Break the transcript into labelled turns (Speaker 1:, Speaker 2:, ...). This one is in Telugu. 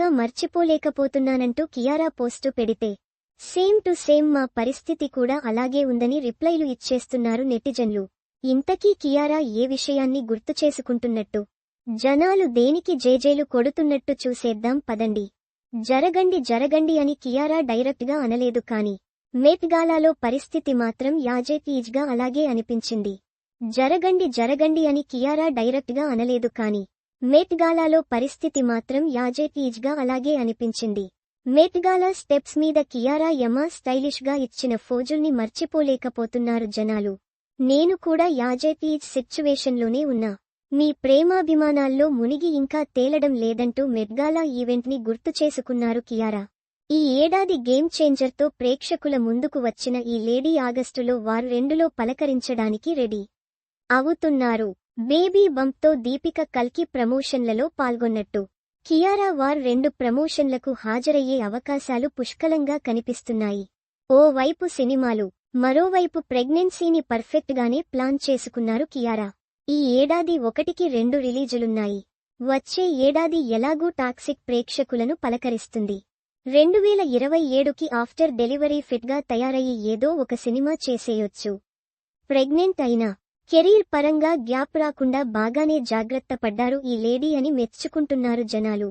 Speaker 1: ఇంకా మర్చిపోలేకపోతున్నానంటూ కియారా పోస్టు పెడితే సేమ్ టు సేమ్ మా పరిస్థితి కూడా అలాగే ఉందని రిప్లైలు ఇచ్చేస్తున్నారు నెటిజన్లు. ఇంతకీ కియారా ఏ విషయాన్ని గుర్తు చేసుకుంటున్నట్టు? జనాలు దేనికి జేజేలు కొడుతున్నట్టు చూసేద్దాం పదండి. జరగండి జరగండి అని కియారా డైరెక్ట్గా అనలేదు కాని మేట్గాలాలో పరిస్థితి మాత్రం యాజేతీజ్గా అలాగే అనిపించింది. జరగండి జరగండి అని కియారా డైరెక్ట్గా అనలేదు కాని మేట్గాలాలో పరిస్థితి మాత్రం యాజేతీజ్గా అలాగే అనిపించింది. మేట్గాలా స్టెప్స్ మీద కియారా యమా స్టైలిష్గా ఇచ్చిన ఫోజుల్ని మర్చిపోలేకపోతున్నారు జనాలు. నేను కూడా యాజేతీజ్ సిచ్యువేషన్లోనే ఉన్నా. మీ ప్రేమాభిమానాల్లో మునిగి ఇంకా తేలడం లేదంటూ మెడ్గాలా ఈవెంట్ని గుర్తు చేసుకున్నారు కియారా. ఈ ఏడాది గేమ్ చేంజర్తో ప్రేక్షకుల ముందుకు వచ్చిన ఈ లేడీ ఆగస్టులో వారు రెండులో పలకరించడానికి రెడీ. అవుతున్నారు. బేబీ బంప్తో దీపిక కల్కి ప్రమోషన్లలో పాల్గొన్నట్టు. కియారా వార్ రెండు ప్రమోషన్లకు హాజరయ్యే అవకాశాలు పుష్కలంగా కనిపిస్తున్నాయి. ఓవైపు సినిమాలు మరోవైపు ప్రెగ్నెన్సీని పర్ఫెక్ట్గానే ప్లాన్ చేసుకున్నారు కియారా. ఈ ఏడాది ఒకటికి రెండు రిలీజులున్నాయి. వచ్చే ఏడాది ఎలాగూ టాక్సిక్ ప్రేక్షకులను పలకరిస్తుంది. రెండు వేల ఇరవై ఏడుకి ఆఫ్టర్ డెలివరీ ఫిట్గా తయారయ్యి ఏదో ఒక సినిమా చేసేయొచ్చు. ప్రెగ్నెంట్ అయినా కెరీర్ పరంగా గ్యాప్ రాకుండా బాగానే జాగ్రత్త పడ్డారు ఈ లేడీ అని మెచ్చుకుంటున్నారు జనాలు.